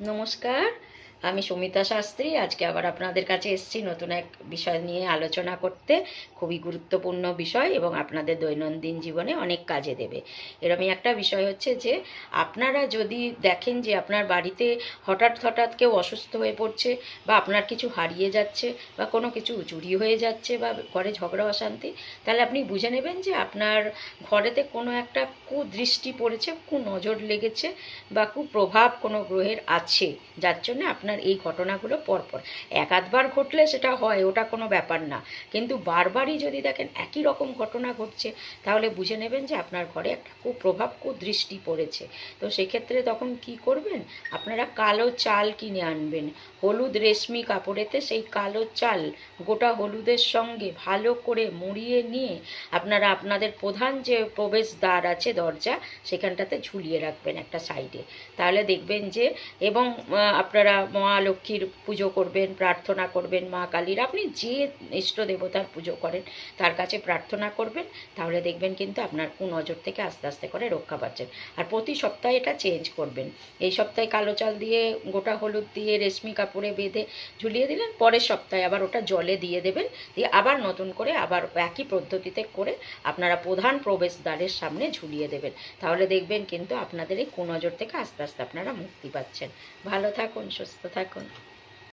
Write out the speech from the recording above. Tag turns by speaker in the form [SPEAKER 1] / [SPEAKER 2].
[SPEAKER 1] নমস্কার আমি সুমিতা শাস্ত্রী, আজকে আবার আপনাদের কাছে এসেছি নতুন এক বিষয় নিয়ে আলোচনা করতে। খুবই গুরুত্বপূর্ণ বিষয় এবং আপনাদের দৈনন্দিন জীবনে অনেক কাজে দেবে। এরমই একটা বিষয় হচ্ছে যে, আপনারা যদি দেখেন যে আপনার বাড়িতে হঠাৎ হঠাৎ কেউ অসুস্থ হয়ে পড়ছে বা আপনার কিছু হারিয়ে যাচ্ছে বা কোনো কিছু চুরি হয়ে যাচ্ছে বা ঘরে ঝগড়া, অশান্তি, তাহলে আপনি বুঝে নেবেন যে আপনার ঘরেতে কোনো একটা কুদৃষ্টি পড়েছে, কুনজর লেগেছে বা কুপ্রভাব কোনো গ্রহের আছে, যার জন্য আপনার এই ঘটনাগুলো পরপর। এক আধবার ঘটলে সেটা হয়, ওটা কোনো ব্যাপার না। কিন্তু বারবারই যদি দেখেন একই রকম ঘটনা ঘটছে, তাহলে বুঝে নেবেন যে আপনার ঘরে একটা কুপ্রভাব, কুদৃষ্টি পড়েছে। তো সেক্ষেত্রে তখন কি করবেন? আপনারা কালো চাল কিনে আনবেন। হলুদ রেশমি কাপড়েতে সেই কালো চাল গোটা হলুদের সঙ্গে ভালো করে মুড়িয়ে নিয়ে আপনারা আপনাদের প্রধান যে প্রবেশদ্বার আছে, দরজা, সেখানটাতে ঝুলিয়ে রাখবেন একটা সাইডে। তাহলে দেখবেন যে এবং আপনারা মা লক্ষ্মীর পুজো করবেন, প্রার্থনা করবেন মা কালীর। আপনি যে ইষ্ট দেবতার পুজো করেন, তার কাছে প্রার্থনা করবেন, তাহলে দেখবেন কিন্তু আপনার কুনজর থেকে আস্তে আস্তে করে রক্ষা পাচ্ছেন। আর প্রতি সপ্তাহে এটা চেঞ্জ করবেন। এই সপ্তাহে কালো চাল দিয়ে, গোটা হলুদ দিয়ে, রেশমি কাপড়ে বেঁধে ঝুলিয়ে দিলেন, পরের সপ্তাহে আবার ওটা জলে দিয়ে দেবেন, দিয়ে আবার নতুন করে আবার একই পদ্ধতিতে করে আপনারা প্রধান প্রবেশদ্বারের সামনে ঝুলিয়ে দেবেন। তাহলে দেখবেন কিন্তু আপনাদের এই কুনজর থেকে আস্তে আস্তে আপনারা মুক্তি পাচ্ছেন। ভালো থাকুন, সুস্থ থাকুন।